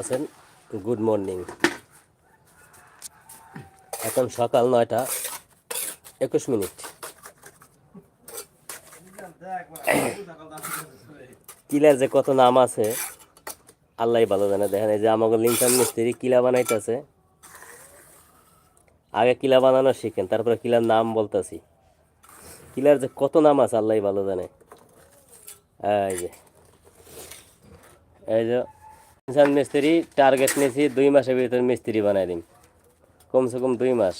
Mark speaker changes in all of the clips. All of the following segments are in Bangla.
Speaker 1: আছেন? গুড মর্নিং এখন সকাল নয়টা একুশ মিনিট। কিলার যে কত নাম আছে আল্লাহ ভালো জানে। দেখেন এই যে আমাকে লিঙ্কন মিস্ত্রি কিলা বানাইতেছে। আগে কিলা বানানো শিখেন, তারপরে কিলার নাম বলতেছি। কিলার যে কত নাম আছে আল্লাহ ভালো জানে। এই যে এই যে ইনসান মিস্ত্রি টার্গেট নিয়েছি, দুই মাসের ভিতরে মিস্ত্রি বানাই দিন কমসে কম দুই মাস।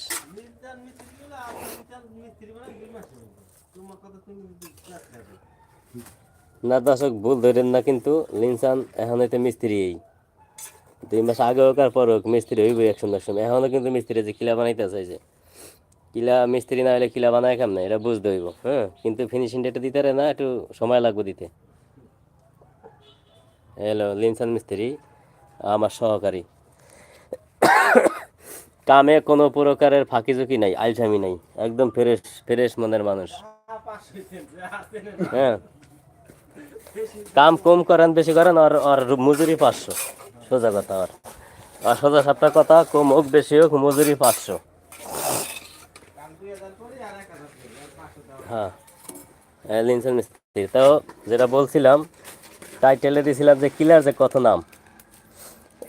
Speaker 1: না দর্শক, ভুল ধরেন না কিন্তু লিনসান এখন হইতে মিস্ত্রি। এই দুই মাস আগে হোক আর পর হোক মিস্ত্রি হইব সুন্দর সময় এখনও কিন্তু মিস্ত্রি যে কিলা বানাইতে চাইছে কিলা মিস্ত্রি না হলে কিলা বানায় কেমন? এটা বুঝতে হইব হ্যাঁ? কিন্তু ফিনিশিং এটা দিতে পারে না, একটু সময় লাগবে দিতে। হ্যালো লিনসান মিস্ত্রি আমার সহকারী। কামে কোনো প্রকারের ফাঁকি ঝুঁকি নাই আলসামি নাই একদম ফ্রেশ ফ্রেশ মনের মানুষ। হ্যাঁ। কাম কম করেন বেশি করেন আর আর মজুরি পাঁচশো সোজা কথা আর। আর সোজা সাপটা কথা কম হোক বেশি হোক মজুরি পাঁচশো। হ্যাঁ। হ্যাঁ, লিনসন মিস্ত্রি তো যেটা বলছিলাম টাইটেলে দিয়েছিলাম যে কিলার যে কত নাম।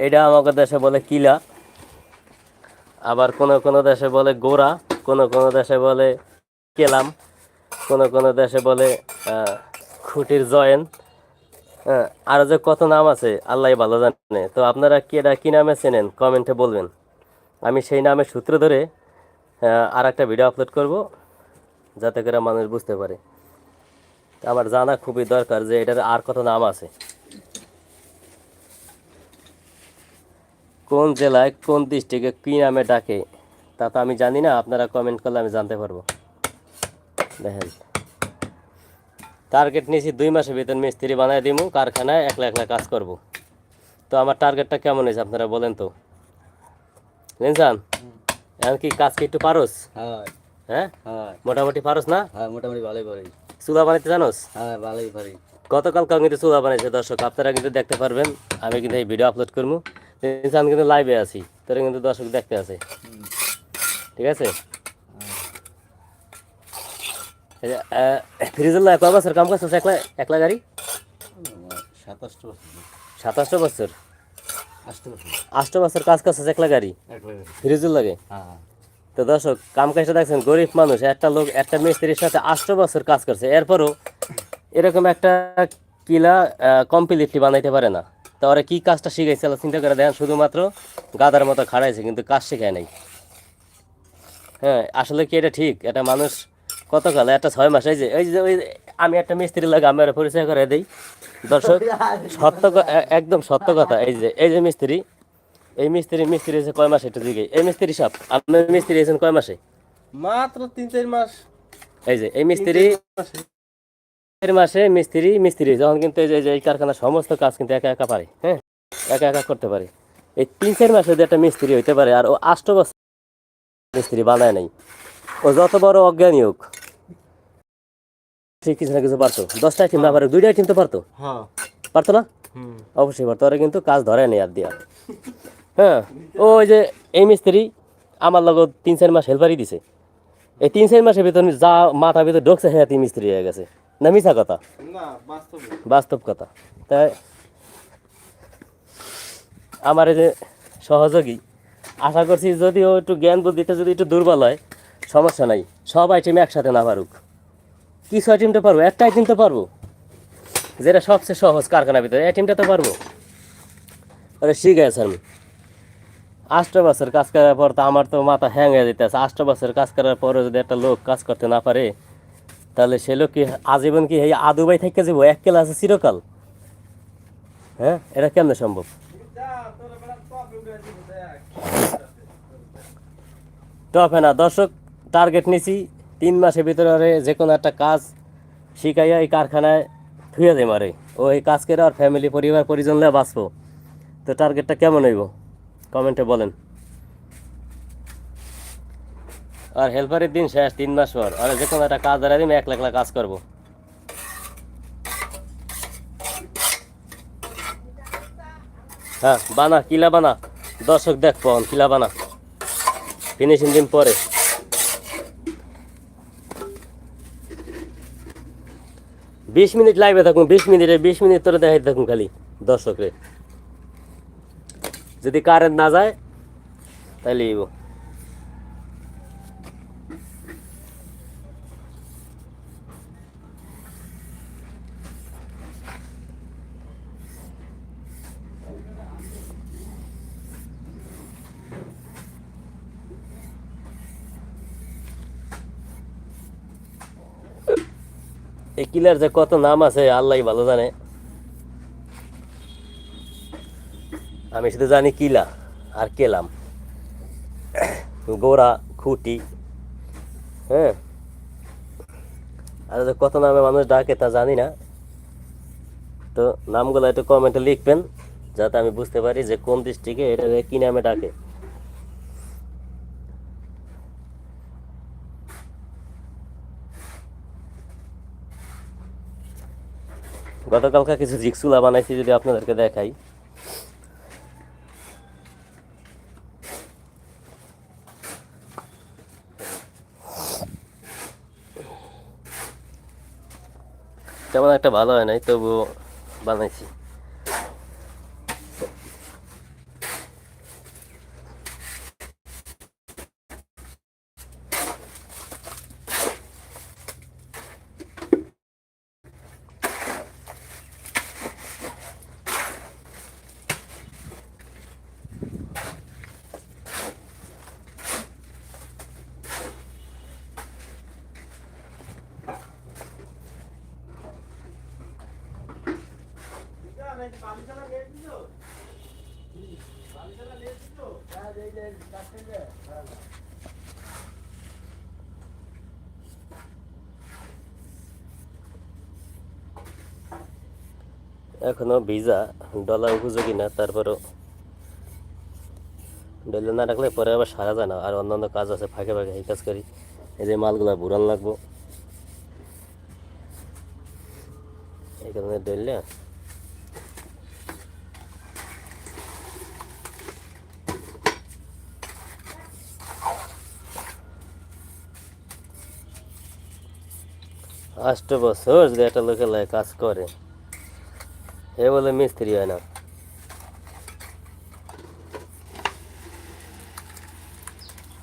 Speaker 1: এটা আমাদের দেশে বলে কিলা আবার কোনো কোনো দেশে বলে গোড়া কোনো কোনো দেশে বলে কেলাম, কোনো কোনো দেশে বলে খুঁটির জয়েন। হ্যাঁ আরও যে কত নাম আছে আল্লাহ ভালো জানে। তো আপনারা কি এটা কী নামে চেনেন? কমেন্টে বলবেন। আমি সেই নামের সূত্র ধরে আর একটা ভিডিও আপলোড করব, যাতে করে মানুষ বুঝতে পারে। আমার জানা খুবই দরকার যে এটার আর কত নাম আছে। কোন জেলায় কোন ডিস্ট্রিক্টে কী নামে ডাকে তা তো আমি জানি না আপনারা কমেন্ট করলে আমি জানতে পারব। দেখেন। টার্গেট নিয়েছি দুই মাসের ভিতর মিস্ত্রি বানায় দিমু কারখানায় একলা একলা কাজ করব। তো আমার টার্গেটটা কেমন হয়েছে আপনারা বলেন তো। লিনসান এখন কি কাজ কি একটু পারোস?
Speaker 2: হ্যাঁ।
Speaker 1: হ্যাঁ?
Speaker 2: হ্যাঁ।
Speaker 1: মোটামুটি পারোস না?
Speaker 2: হ্যাঁ মোটামুটি ভালোই পারি।
Speaker 1: চুলা বানাইতে জানোস?
Speaker 2: হ্যাঁ ভালোই পারি।
Speaker 1: গতকাল কাল কিন্তু চুলা বানাইছে দর্শক আপনারা কিন্তু দেখতে পারবেন আমি কিন্তু এই ভিডিও আপলোড করব আমি কিন্তু লাইভে আছি তোরা কিন্তু দর্শক দেখতে আছে। ঠিক আছে? ফ্রিজুল্লাহ কয় বছর কাম একলা একলা গাড়ি?
Speaker 2: সাতাশটা বছর।
Speaker 1: সাতাশটা বছর?
Speaker 2: বছর।
Speaker 1: আষ্ট বছর কাজ করছিস একলা গাড়ি?
Speaker 2: একবারে
Speaker 1: ফ্রিজুল লাগে?
Speaker 2: হ্যাঁ।
Speaker 1: তো দর্শক, কাম কাজটা দেখছেন, গরিব মানুষ, একটা লোক, একটা মিস্ত্রির সাথে আষ্ট বছর কাজ করছে। এরপরও এরকম একটা কিলা কমপ্লিটলি বানাইতে পারে না। তো ওরা কি কাজটা শিখাইছে চিন্তা করে দেখেন শুধুমাত্র গাদার মতো খাড়াইছে, কিন্তু কাজ শেখায় নাই। হ্যাঁ আসলে কি এটা ঠিক? এটা মানুষ কতকাল, একটা ছয় মাস, এই যে এই যে, ওই আমি একটা মিস্ত্রি লাগে, আমি পরিচয় করে দিই। দর্শক, সত্য একদম সত্য কথা, এই যে এই যে মিস্ত্রি এই মিস্ত্রি মিস্ত্রি এসে কয় মাস একটু দিকে এই মিস্ত্রি সাপ আপনার মিস্ত্রি এসেছেন কয় মাসে?
Speaker 3: মাত্র তিন চার মাস।
Speaker 1: এই যে এই মিস্ত্রি এর মাসে। মিস্ত্রি মিস্ত্রি যখন কিন্তু এই যে এই কারখানার সমস্ত কাজ কিন্তু একা একা পারে হ্যাঁ? একা একা করতে পারে। এই তিন চার মাসে যদি একটা মিস্ত্রি হইতে পারে আর ও আষ্ট বছর মিস্ত্রি বানায় নাই ও যত বড় অজ্ঞানী হোক সে কিছু না কিছু পারতো। দশটা আইটেম না পারে দুইটা আইটেম তো পারতো।
Speaker 3: হ্যাঁ।
Speaker 1: পারতো না?
Speaker 3: হুম।
Speaker 1: অবশ্যই পারতো। ওরা কিন্তু কাজ ধরে নেই আর দিয়া। হ্যাঁ ও ওই যে এই মিস্ত্রি আমার লগত তিন চার মাস হেল্পারই দিছে। এই তিন চার মাসের ভিতর যা মাথা ভিতর ঢুকছে হ্যাঁ তিন মিস্ত্রি হয়ে গেছে। না মিছা কথা?
Speaker 3: বাস্তব।
Speaker 1: কথা। তাই আমার যে সহযোগী আশা করছি যদি ও একটু জ্ঞান বুদ্ধিতে যদি একটু দুর্বল হয় সমস্যা নাই। সব আইটেম একসাথে না পারুক। কিছু আইটেমটা পারব একটা আইটেম তো পারব। যেটা সবচেয়ে সহজ কারখানার ভিতরে আইটেমটা তো পারব। আরে শিখে আছে আমি আষ্ট বছর কাজ করার পর তো আমার তো মাথা হ্যাং হয়ে যেতে আছে আষ্ট বছর কাজ করার পরে যদি একটা লোক কাজ করতে না পারে, তাহলে সে লোক কি আজীবন কি এই আদুবাই থেকে যাব? এক কেলা আছে চিরকাল। হ্যাঁ? এটা কেমনে সম্ভব? টপে না দর্শক টার্গেট নিছি। তিন মাসের ভিতরে যে কোনো একটা কাজ শিখাইয়া এই কারখানায় থুয়ে দেয় মারে। ও এই কাজ করে আর ফ্যামিলি পরিবার, পরিজন নিয়ে বাঁচবো। তো টার্গেটটা কেমন হইব? কমেন্টে বলেন। আর হেল্পারের দিন শেষ, তিন মাস পর। আর যে কোনো একটা কাজ ধরে দিন এক লাখ কাজ করব। হ্যাঁ বানা, কিলা বানা। দর্শক দেখ পন কিলা বানা। ফিনিশিং দিন পরে। বিশ মিনিট লাগবে থাকুন, বিশ মিনিটে, বিশ মিনিট তোরে দেখাই থাকুন খালি দর্শকরে। যদি কারেন্ট না যায়, তাহলে ইব এই কিলার যে কত নাম আছে আল্লাহ ভালো জানে। আমি শুধু জানি কিলা আর কেলাম। গোড়া খুঁটি হ্যাঁ? আর কত নামে মানুষ ডাকে তা জানি না। তো নামগুলো একটু কমেন্টে লিখবেন, যাতে আমি বুঝতে পারি যে কোন ডিস্ট্রিক্টে এটা কি নামে ডাকে। গতকালকা কিছু জিক্সুলা বানাইছি যদি আপনাদেরকে দেখাই। তেমন একটা ভালো হয় নাই তবুও বানাইছি। এখনও ভিজা ডলা উপযোগী না তারপরও ডলে না রাখলে পরে আবার সারা যায় না আর অন্যান্য কাজ আছে ফাঁকে ফাঁকে এই কাজ করি। এই যে মালগুলা বুড়ান লাগবো। এই কারণে ডললে আষ্ট বছর যে একটা লোকের লাগে কাজ করে। এ বলে মিস্ত্রি হয় না।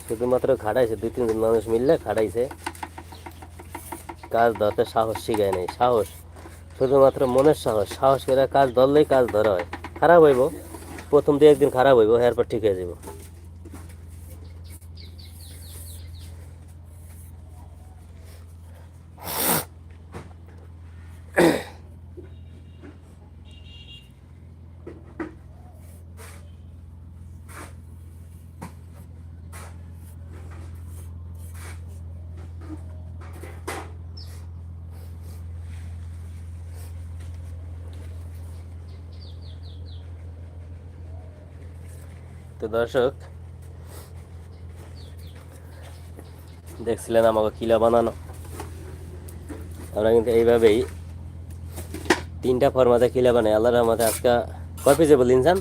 Speaker 1: শুধুমাত্র খাটাইছে, দুই তিনজন মানুষ মিললে খাটাইছে। কাজ ধরতে সাহস শিখায় নাই, সাহস। শুধুমাত্র মনের সাহস সাহস করে কাজ ধরলেই কাজ ধরা হয়। খারাপ হইব, প্রথম দিয়ে একদিন খারাপ হইব, এরপর ঠিক হয়ে যাব তো দর্শক দেখছিলেন আমাকে কিলা বানানো। আমরা কিন্তু এইভাবেই তিনটা ফরমাতে কিলা বানাই। আল্লাহর রহমতে আজকে কয় পিস যাব ইনসান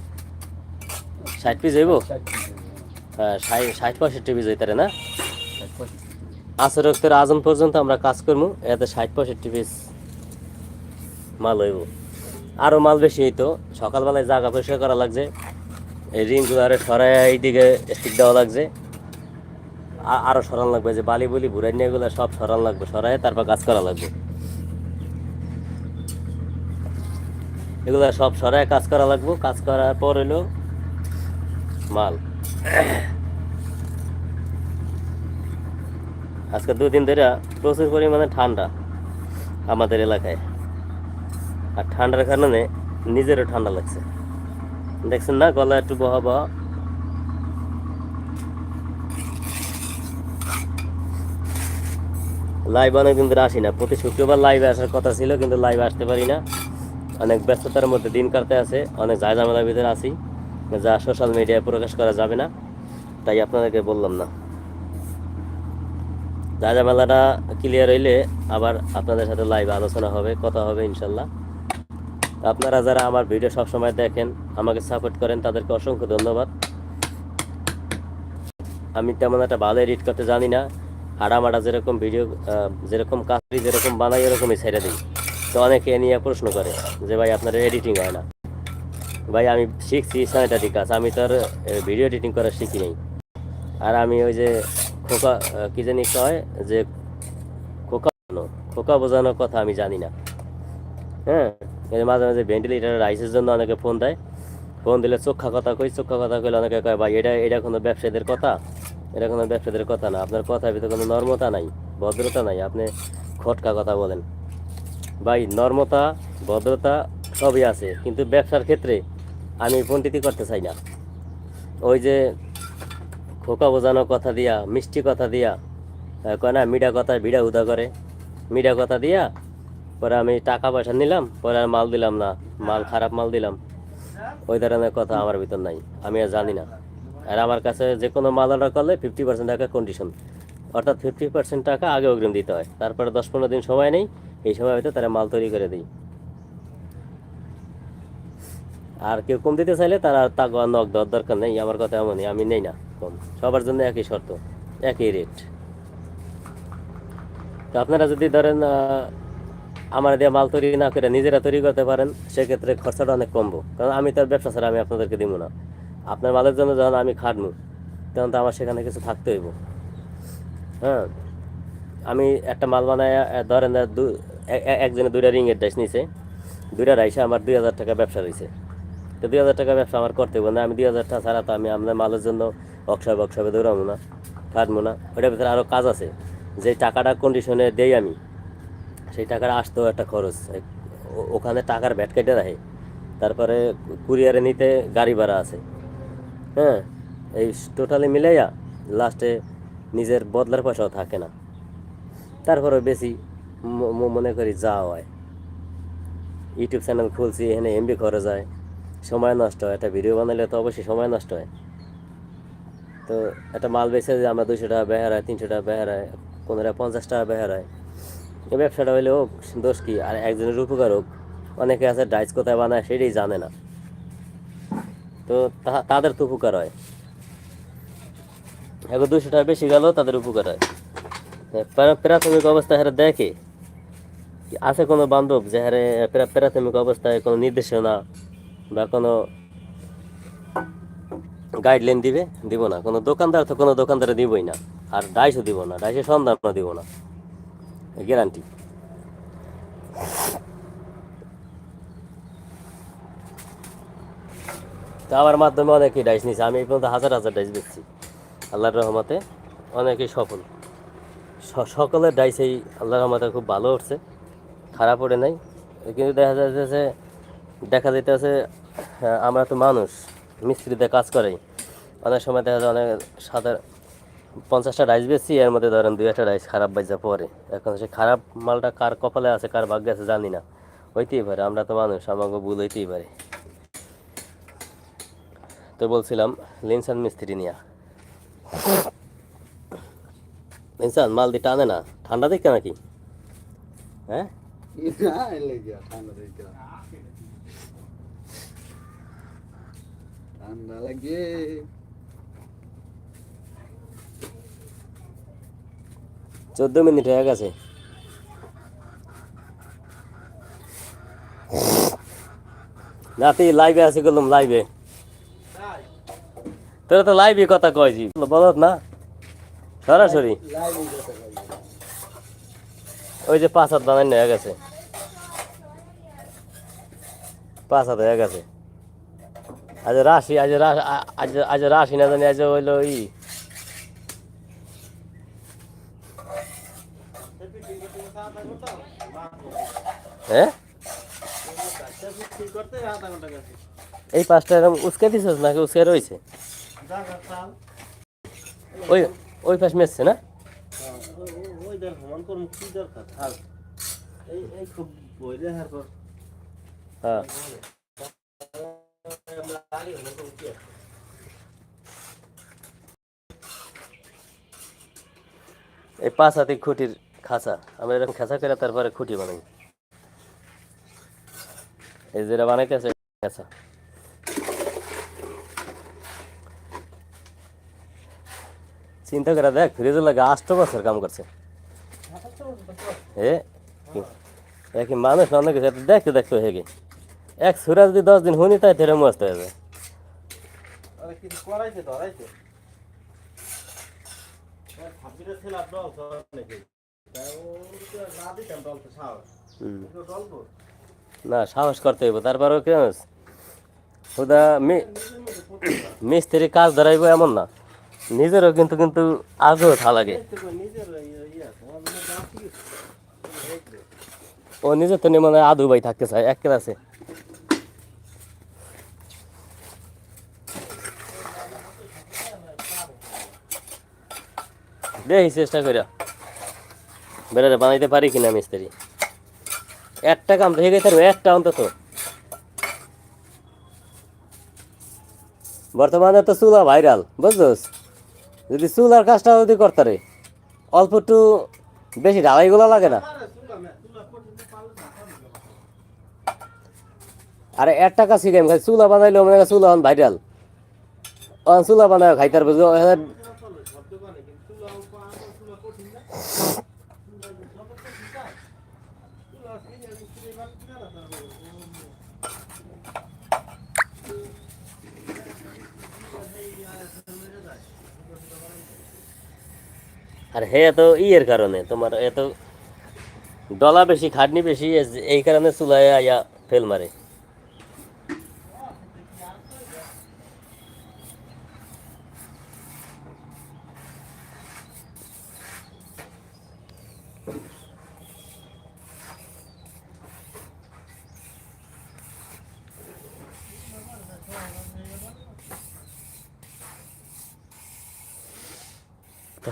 Speaker 1: ষাট পিস যাইব হ্যাঁ ষাট ষাট পঁয়ষট্টি পিস হইতারে না? আসর রক্তের আজন পর্যন্ত আমরা কাজ করব এতে ষাট পঁয়ষট্টি পিস মাল হইব। আরও মাল বেশি হইতো সকালবেলায় জায়গা পরিষ্কার করা লাগছে। এই রিংগুলো আরে সরাই এইদিকে স্টিক দেওয়া লাগছে। আ- আরও সরান লাগবে, যে বালি বলি ভুরাই নিয়ে এগুলো সব সরান লাগবে সরাই তারপর কাজ করা লাগবে। এগুলো সব সরাই কাজ করা লাগবে, কাজ করার পর হলো মাল। আজকে দুদিন ধরে প্রচুর পরিমাণে ঠান্ডা আমাদের এলাকায়। আর ঠান্ডার কারণে নিজেরও ঠান্ডা লাগছে। দেখছেন না? গলা একটু বহা বহা। লাইভ অনেকদিন ধরে আসি না। প্রতি শুক্রবার লাইভে আসার কথা ছিল, কিন্তু লাইভে আসতে পারি না। অনেক ব্যস্ততার মধ্যে দিন কাটতে আছে। অনেক যায় ঝামেলার ভিতরে আসি যা সোশ্যাল মিডিয়ায় প্রকাশ করা যাবে না। তাই আপনাদেরকে বললাম না। যা ঝামেলাটা ক্লিয়ার হইলে আবার আপনাদের সাথে লাইভ আলোচনা হবে, কথা হবে ইনশাল্লাহ। আপনারা যারা আমার ভিডিও সবসময় দেখেন আমাকে সাপোর্ট করেন তাদেরকে অসংখ্য ধন্যবাদ। আমি তেমন একটা ভালো এডিট করতে জানি না। হাডামাডা যেরকম ভিডিও যেরকম কাজ করি, যেরকম বানাই এরকমই ছেড়ে দিই। তো অনেকে এ নিয়ে প্রশ্ন করে যে ভাই আপনার এডিটিং হয় না? ভাই আমি শিখছি স্যানিটারি কাজ আমি তো আর ভিডিও এডিটিং করা শিখি নাই। আর আমি ওই যে খোকা কি জানি কয় যে খোকা খোকা বোঝানোর কথা আমি জানি না। হ্যাঁ? মাঝে মাঝে ভেন্টিলেটার রাইসের জন্য অনেকে ফোন দেয়। ফোন দিলে চোখা কথা কই, চোখা কথা কইলে অনেকে কয়, ভাই, এটা এটা কোনো ব্যবসায়ীদের কথা? এটা কোনো ব্যবসায়ীদের কথা না। আপনার কথার ভিতরে কোনো নর্মতা নাই, ভদ্রতা নাই। আপনি খটকা কথা বলেন। ভাই, নর্মতা, ভদ্রতা সবই আছে। কিন্তু ব্যবসার ক্ষেত্রে আমি পণ্ডিতি করতে চাই না। ওই যে খোকা বোঝানো কথা দিয়া, মিষ্টি কথা দিয়া কয় না মিডা কথা, ভিড়া উদা করে। মিডা কথা দিয়া পরে আমি টাকা পয়সা নিলাম, পরে আর মাল দিলাম না। মাল খারাপ মাল দিলাম। ওই ধরনের কথা আমার ভিতর নাই। আমি আর জানি না। আর আমার কাছে যে কোনো মাল অর্ডার করলে ফিফটি পার্সেন্ট টাকা কন্ডিশন অর্থাৎ ফিফটি পার্সেন্ট টাকা আগে অগ্রিম দিতে হয়। তারপরে দশ পনেরো দিন সময় নেই, এই সময় হয়তো তারা মাল তৈরি করে দিই আর কেউ কম দিতে চাইলে তারা আর নক দেওয়ার দরকার নেই। আমার কথা এমনই, আমি নেই না কম। সবার জন্য একই শর্ত, একই রেট তো আপনারা যদি ধরেন আমার দিয়ে মাল তৈরি না করে নিজেরা তৈরি করতে পারেন, সেক্ষেত্রে খরচাটা অনেক কমবো। কারণ আমি তার ব্যবসা ছাড়া আমি আপনাদেরকে দিব না। আপনার মালের জন্য যখন আমি খাটবো, তখন তো আমার সেখানে কিছু থাকতে হইব। হ্যাঁ আমি একটা মাল বানায় ধরেন দু- একজনে দুইটা রিংয়ের ডাইস নিছে দুইটা রাইসে আমার দুই হাজার টাকা ব্যবসা রয়েছে তো দুই হাজার টাকা ব্যবসা আমার করতে হবে না, আমি দুই হাজার টাকা ছাড়া তো আমি আপনার মালের জন্য ওয়ার্কশপ ওয়ার্কশপে দৌড়াবো না খাটবো না। ওটার ভিতরে আরও কাজ আছে। যে টাকাটা কন্ডিশনে দেই আমি সেই টাকাটা আসতেও একটা খরচ। ওখানে টাকার ভ্যাট কেটে রাখে তারপরে কুরিয়ারে নিতে গাড়ি ভাড়া আছে। হ্যাঁ এই টোটালি মিলাইয়া লাস্টে নিজের বদলার পয়সাও থাকে না। তারপরে বেশি মনে করি যা হয়। ইউটিউব চ্যানেল খুলছি, এখানে এমবি খরচ হয়। সময় নষ্ট হয়, একটা ভিডিও বানালে তো অবশ্যই সময় নষ্ট হয়। তো একটা মাল যে আমরা দুশো টাকা বেহার হয় তিনশো টাকা বেহার হয় পনেরো, পঞ্চাশ টাকা বেহার হয় এই ব্যবসাটা হইলে হোক দোষ কি? আর একজনের উপকার হোক অনেকে আছে ডাইস কোথায় বানায় সেটাই জানে না। তো তাদের তো উপকার হয়। এখন দুশো টাকা বেশি গেলেও তাদের উপকার হয়। হ্যাঁ, প্রাথমিক অবস্থায় হারে দেখে আছে কোনো বান্ধব যে হারে প্রাথমিক অবস্থায় কোনো নির্দেশনা বা কোনো গাইডলাইন দিবে? দিব না। কোনো দোকানদার তো কোনো দোকানদারে দিবই না। আর ডাইসও দিব না। ডাইসের সন্ধানও দিব না। গ্যারান্টি তো আমার মাধ্যমে অনেকেই ডাইস নিছে আমি এই পর্যন্ত হাজার হাজার ডাইস বেচছি। আল্লাহর রহমতে অনেকেই সফল। সকলের ডাইসেই আল্লাহর রহমতে খুব ভালো উঠছে খারাপ ওঠে নাই। কিন্তু দেখা যাচ্ছে দেখা যাইতেছে হ্যাঁ, আমরা তো মানুষ মিস্ত্রিতে কাজ করে অনেক সময় দেখা যায় অনেক সাধারণ পঞ্চাশটা রাইস বেশি এর মধ্যে ধরেন দুই একটা রাইস খারাপ বাজা পরে। এখন সেই খারাপ মালটা কার কপালে আছে, কার ভাগ্যে আছে জানি না। হইতেই পারে, আমরা তো মানুষ আমাকে ভুল হইতেই পারে। তো বলছিলাম, লিনসান মিস্ত্রি নিয়া। লিনসান, মাল দিয়ে টানে না? ঠান্ডা দেখতে নাকি? হ্যাঁ?
Speaker 2: ঠান্ডা লাগে।
Speaker 1: চোদ্দ মিনিট হয়ে গেছে। নাতি লাইভে আছে গেলাম লাইভে তোরা তো লাইভে কথা কয়ছি বলত না? সরাসরি। ওই যে পাঁচ হাত বানানো হয়ে গেছে। পাঁচ হাত হয়ে গেছে। আজ রাশি, আজ রা- আ- আজ আজ রাশি না জানি, আজ হইল ই হ্যাঁ? এই পাঁচটা এরকম উস্কে দিছিস নাকি উস্কে রয়েছে ওই ওই পাশ মেসছে না? হ্যাঁ। এই পাঁচ হাতি খুঁটির খাঁচা। আমরা এরকম খাঁচা করে তারপরে খুঁটি বানাই। এই যেটা বানাইতেছে আচ্ছা। চিন্তা করে দেখ ফ্রিজের লাগে আষ্ট বছর কাম করছে। এ কি- মানুষ অনেক দেখতে দেখতে হয়ে এক সুরা যদি দশ দিন হুনি তাই তেরে মস্ত হয়ে যায়। হুম। না, সাহস করতে হইব।
Speaker 3: নিজের মধ্যে পড়তে
Speaker 1: মিস্ত্রি কাজ ধরাইব এমন না। নিজেরও কিন্তু কিন্তু আগ্রহ থা লাগে। ও নিজের তো মানে আধু ভাই থাকতে চায়, এক ক্লাসে। দেখি চেষ্টা করিয়া বেড়াতে বানাইতে পারি কিনা মিস্ত্রি? একটা কাম দেখে গেছে একটা অন্তত। বর্তমানে তো চুলা ভাইরাল বুঝছোস? যদি চুলার কাজটা যদি করতারে অল্প একটু বেশি ঢালাইগুলো লাগে না।
Speaker 3: আরে
Speaker 1: এক টাকা শিখাইম, খালি চুলা বানাইলেও মনে হয় চুলা ভাইরাল অন চুলা বানায় খাইতার পারবে
Speaker 3: সব দোকানে কিন্তু তুলা পাওয়া তুলা কঠিন না তুলা সব তো ঠিক আছে তুলা কিনে কিনে বাদ কিনা না তারপরে
Speaker 1: আর হে, এত ইয়ের কারণে তোমার এত ডলা বেশি, খাটনি বেশি, এই কারণে চুলায় আয়া ফেল মারে।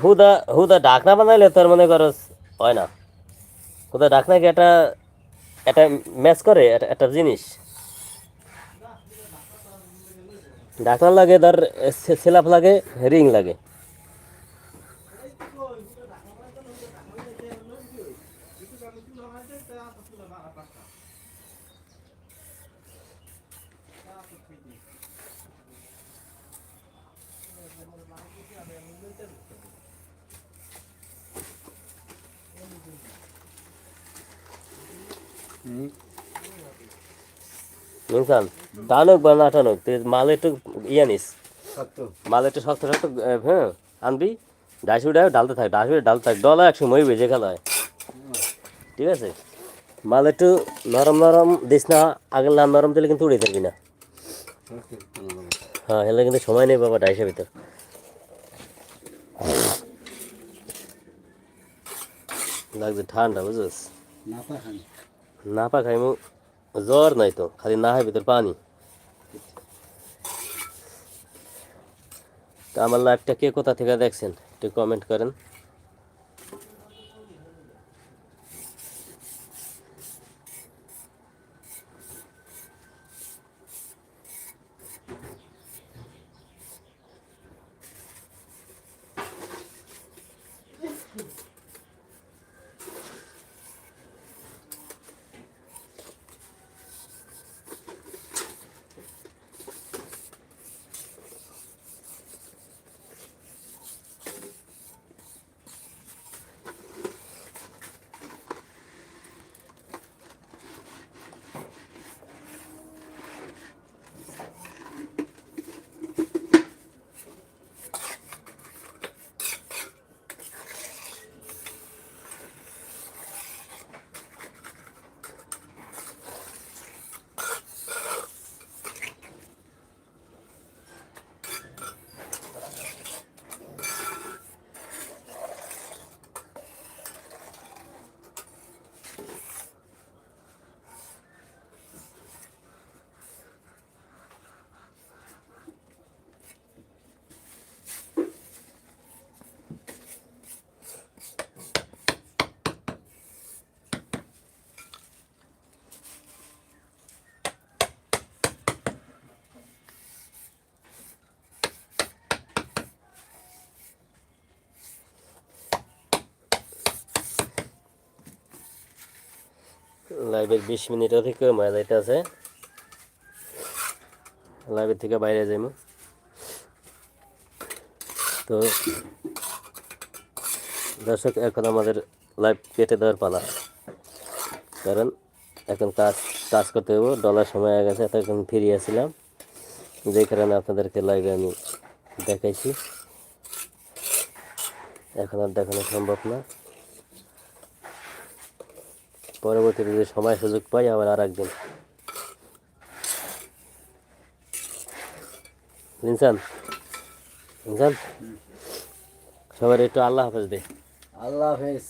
Speaker 1: হুদা হুদা ডাকনা বানাইলে তোর মনে করো হয় না। হুদা ঢাকনা কি একটা একটা ম্যাচ করে, একটা- জিনিস? ডাকনা লাগে তার সেলাপ লাগে রিং লাগে। বুঝছেন টানুক বা না টানুক মাল একটু ইয়ে নিস। মাল একটু শক্ত শক্ত হ্যাঁ আনবি। ডাইসু ডাই ডালতে থাক ডাইসু ডালতে থাক ডলা একশো মই বেজে খেলা হয় ঠিক আছে? মাল একটু নরম নরম দিস না আগের না নরম দিলে কিন্তু উড়ে থাকবি না। হ্যাঁ হেলে কিন্তু সময় নেই বাবা ডাইসের ভিতর। লাগছে ঠান্ডা বুঝছিস
Speaker 2: না পাখান
Speaker 1: মো পা খাইমু জ্বর নাই তো, খালি না হয় ভিতর পানি। তা আমার লাইফটা কে কোথা থেকে দেখছেন, একটু কমেন্ট করেন। লাইভের বিশ মিনিট অধিক মজা আছে লাইভের থেকে বাইরে যাইমু। তো, দর্শক, এখন আমাদের লাইভ কেটে দেওয়ার পালা। কারণ এখন কাজ কাজ করতে হবে ডলার সময় হয়ে গেছে, এতক্ষণ ফিরে আসছিলাম। যে কারণে আপনাদেরকে লাইভে আমি দেখাইছি। এখন আর দেখানো সম্ভব না। পরবর্তীতে যদি সময় সুযোগ পাই, আবার আর একদিন ইনসান ইনসান সবার একটু আল্লাহ হাফেজ দে।
Speaker 2: আল্লাহ হাফেজ।